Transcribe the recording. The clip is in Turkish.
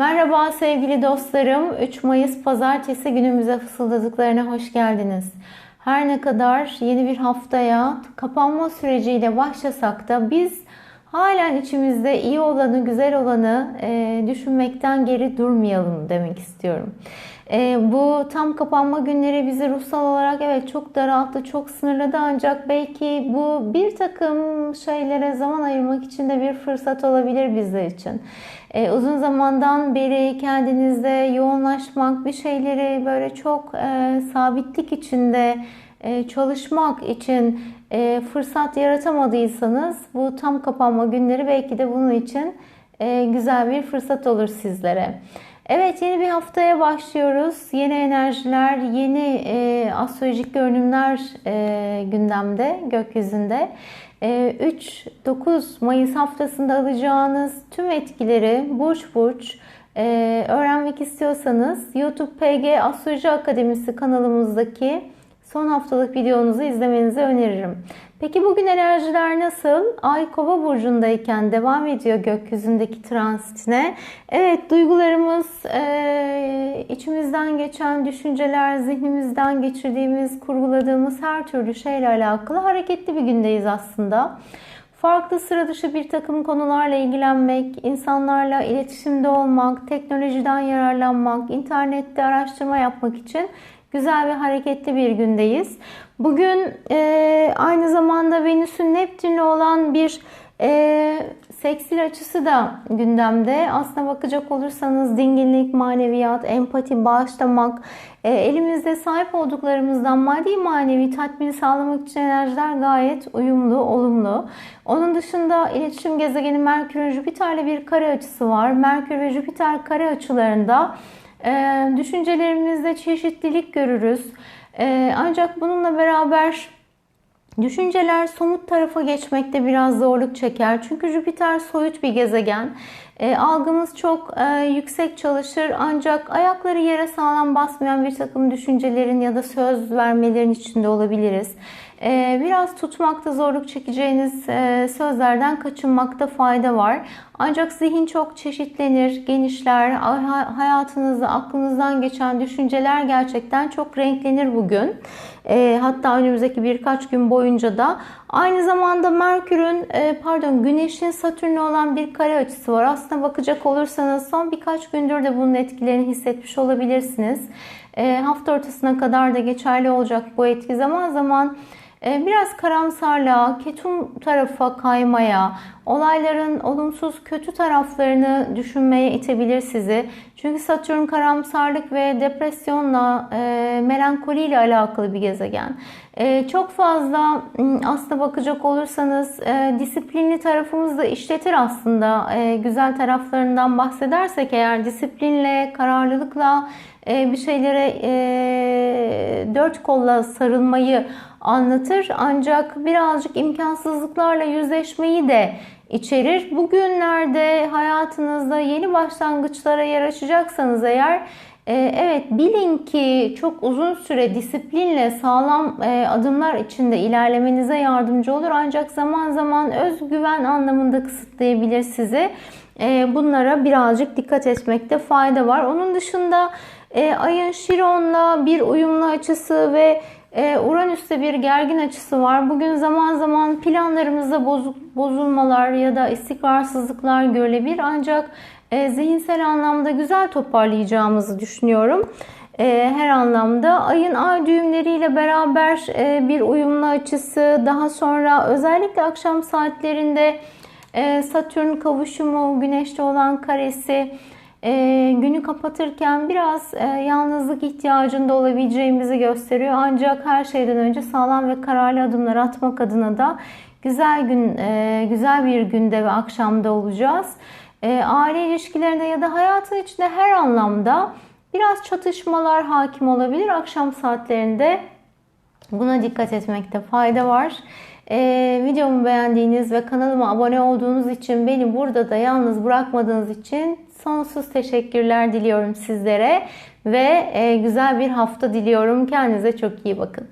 Merhaba sevgili dostlarım. 3 Mayıs Pazartesi günümüze fısıldadıklarına hoş geldiniz. Her ne kadar yeni bir haftaya kapanma süreciyle başlasak da biz halen içimizde iyi olanı, güzel olanı e, düşünmekten geri durmayalım demek istiyorum. E, bu tam kapanma günleri bizi ruhsal olarak evet çok daralttı, çok sınırladı ancak belki bu bir takım şeylere zaman ayırmak için de bir fırsat olabilir bizler için. E, uzun zamandan beri kendinizde yoğunlaşmak, bir şeyleri böyle çok e, sabitlik içinde çalışmak için e, fırsat yaratamadıysanız bu tam kapanma günleri belki de bunun için e, güzel bir fırsat olur sizlere. Evet yeni bir haftaya başlıyoruz. Yeni enerjiler, yeni e, astrolojik görünümler e, gündemde, gökyüzünde. 3-9 e, Mayıs haftasında alacağınız tüm etkileri burç burç e, öğrenmek istiyorsanız YouTube PG Astroloji Akademisi kanalımızdaki son haftalık videonuzu izlemenizi öneririm. Peki bugün enerjiler nasıl? Ay Kova burcundayken devam ediyor gökyüzündeki transitine. Evet duygularımız, e, içimizden geçen düşünceler, zihnimizden geçirdiğimiz, kurguladığımız her türlü şeyle alakalı hareketli bir gündeyiz aslında. Farklı sıra dışı bir takım konularla ilgilenmek, insanlarla iletişimde olmak, teknolojiden yararlanmak, internette araştırma yapmak için güzel ve hareketli bir gündeyiz. Bugün e, aynı zamanda Venüs'ün Neptün'le olan bir e, seksil açısı da gündemde. Aslına bakacak olursanız dinginlik, maneviyat, empati, bağışlamak, e, elimizde sahip olduklarımızdan maddi manevi tatmini sağlamak için enerjiler gayet uyumlu, olumlu. Onun dışında iletişim gezegeni Merkür Jüpiter'le bir kare açısı var. Merkür ve Jüpiter kare açılarında düşüncelerimizde çeşitlilik görürüz. E, ancak bununla beraber düşünceler somut tarafa geçmekte biraz zorluk çeker. Çünkü Jüpiter soyut bir gezegen. E, algımız çok e, yüksek çalışır ancak ayakları yere sağlam basmayan bir takım düşüncelerin ya da söz vermelerin içinde olabiliriz. E, biraz tutmakta zorluk çekeceğiniz e, sözlerden kaçınmakta fayda var. Ancak zihin çok çeşitlenir, genişler. Hayatınızda aklınızdan geçen düşünceler gerçekten çok renklenir bugün. E, hatta önümüzdeki birkaç gün boyunca da aynı zamanda Merkür'ün e, pardon Güneş'in Satürn'le olan bir kare açısı var. Aslına bakacak olursanız son birkaç gündür de bunun etkilerini hissetmiş olabilirsiniz. E, hafta ortasına kadar da geçerli olacak bu etki zaman zaman biraz karamsarlığa, ketum tarafa kaymaya, olayların olumsuz kötü taraflarını düşünmeye itebilir sizi. Çünkü Satürn karamsarlık ve depresyonla, e, melankoliyle alakalı bir gezegen. E, çok fazla aslında bakacak olursanız e, disiplinli tarafımızı da işletir aslında. E, güzel taraflarından bahsedersek eğer disiplinle, kararlılıkla e, bir şeylere dört kolla sarılmayı anlatır. Ancak birazcık imkansızlıklarla yüzleşmeyi de içerir. Bugünlerde hayatınızda yeni başlangıçlara yer açacaksanız eğer Evet bilin ki çok uzun süre disiplinle sağlam e, adımlar içinde ilerlemenize yardımcı olur ancak zaman zaman özgüven anlamında kısıtlayabilir sizi. E, bunlara birazcık dikkat etmekte fayda var. Onun dışında ayın Şiron'la bir uyumlu açısı ve ee, Uranüs'te bir gergin açısı var. Bugün zaman zaman planlarımızda bozulmalar ya da istikrarsızlıklar görülebilir. Ancak e, zihinsel anlamda güzel toparlayacağımızı düşünüyorum. E, her anlamda ayın ay düğümleriyle beraber e, bir uyumlu açısı daha sonra özellikle akşam saatlerinde e, Satürn kavuşumu güneşte olan karesi günü kapatırken biraz e, yalnızlık ihtiyacında olabileceğimizi gösteriyor. Ancak her şeyden önce sağlam ve kararlı adımlar atmak adına da güzel gün, güzel bir günde ve akşamda olacağız. E, aile ilişkilerinde ya da hayatın içinde her anlamda biraz çatışmalar hakim olabilir. Akşam saatlerinde buna dikkat etmekte fayda var. Ee, videomu beğendiğiniz ve kanalıma abone olduğunuz için beni burada da yalnız bırakmadığınız için Sonsuz teşekkürler diliyorum sizlere ve e, güzel bir hafta diliyorum. Kendinize çok iyi bakın.